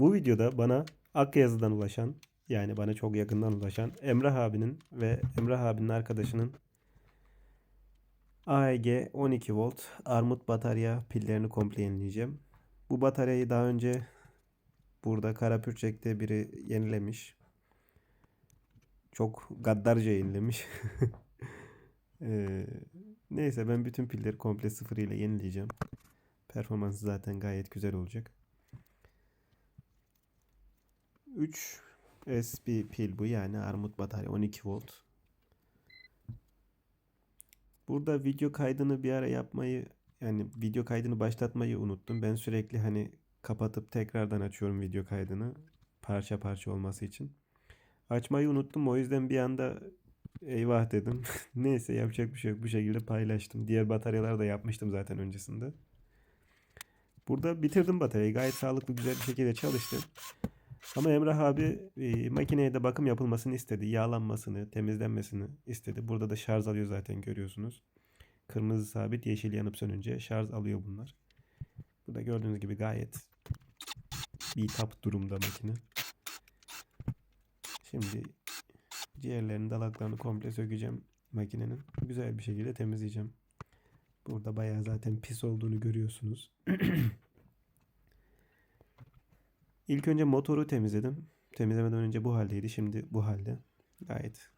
Bu videoda bana Akyazı'dan ulaşan yani bana çok yakından ulaşan Emrah abinin ve Emrah abinin arkadaşının AEG 12 volt armut batarya pillerini komple yenileyeceğim. Bu bataryayı daha önce burada Karapürçek'te biri yenilemiş. Çok gaddarca yenilemiş. Ee, neyse ben bütün pilleri komple sıfır ile yenileyeceğim. Performansı zaten gayet güzel olacak. 3 SP pil bu yani armut batarya 12 volt. Burada video kaydını bir ara yapmayı yani video kaydını başlatmayı unuttum. Ben sürekli hani kapatıp tekrardan açıyorum video kaydını parça parça olması için. Açmayı unuttum o yüzden bir anda eyvah dedim. Neyse yapacak bir şey yok bu şekilde paylaştım. Diğer bataryalar da yapmıştım zaten öncesinde. Burada bitirdim bataryayı gayet sağlıklı güzel bir şekilde çalıştı. Ama Emrah abi e, makineye de bakım yapılmasını istedi. Yağlanmasını, temizlenmesini istedi. Burada da şarj alıyor zaten görüyorsunuz. Kırmızı sabit, yeşil yanıp sönünce şarj alıyor bunlar. Burada gördüğünüz gibi gayet bitap durumda makine. Şimdi ciğerlerini, dalaklarını komple sökeceğim makinenin. Güzel bir şekilde temizleyeceğim. Burada bayağı zaten pis olduğunu görüyorsunuz. İlk önce motoru temizledim. Temizlemeden önce bu haldeydi. Şimdi bu halde. Gayet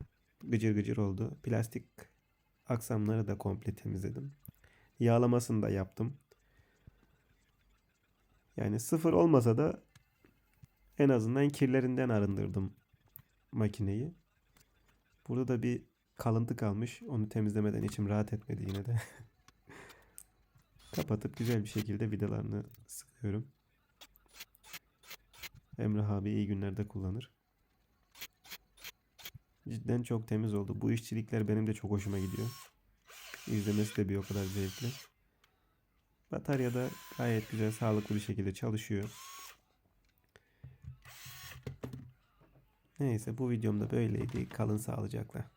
gıcır gıcır oldu. Plastik aksamları da komple temizledim. Yağlamasını da yaptım. Yani sıfır olmasa da en azından kirlerinden arındırdım makineyi. Burada da bir kalıntı kalmış. Onu temizlemeden içim rahat etmedi yine de. Kapatıp güzel bir şekilde vidalarını sıkıyorum. Emrah abi iyi günlerde kullanır. Cidden çok temiz oldu. Bu işçilikler benim de çok hoşuma gidiyor. İzlemesi de bir o kadar zevkli. Batarya da gayet güzel, sağlıklı bir şekilde çalışıyor. Neyse bu videomda böyleydi. Kalın sağlıcakla.